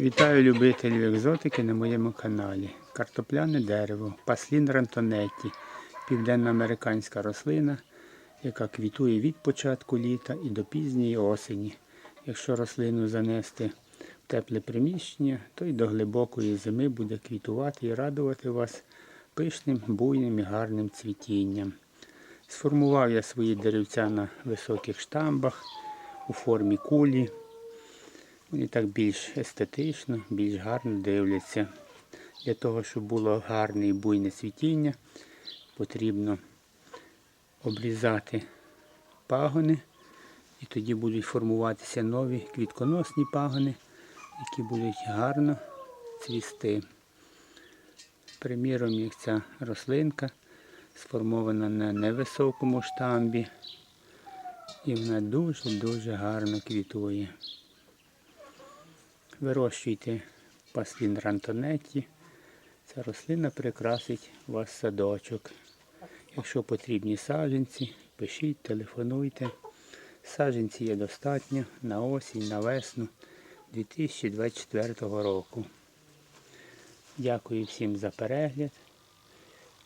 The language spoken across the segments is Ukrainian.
Вітаю любителів екзотики на моєму каналі. Картопляне дерево, паслін рантонетті, південноамериканська рослина, яка квітує від початку літа і до пізньої осені. Якщо рослину занести в тепле приміщення, то й до глибокої зими буде квітувати і радувати вас пишним, буйним і гарним цвітінням. Сформував я свої деревця на високих штамбах у формі кулі. Вони так більш естетично, більш гарно дивляться. Для того, щоб було гарне і буйне цвітіння, потрібно обрізати пагони, і тоді будуть формуватися нові квітконосні пагони, які будуть гарно цвісти. Приміром, як ця рослинка сформована на невисокому штамбі, і вона дуже-дуже гарно квітує. Вирощуйте паслін рантонетті. Ця рослина прикрасить вас садочок. Якщо потрібні саджанці, пишіть, телефонуйте. Саджанці є достатньо на осінь, на весну 2024 року. Дякую всім за перегляд.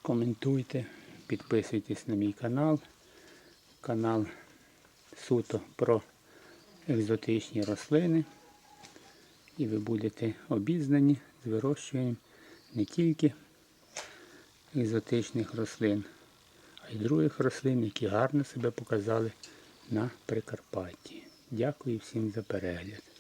Коментуйте, підписуйтесь на мій канал. Канал суто про екзотичні рослини і ви будете обізнані з вирощуванням не тільки екзотичних рослин, а й других рослин, які гарно себе показали на Прикарпатті. Дякую всім за перегляд.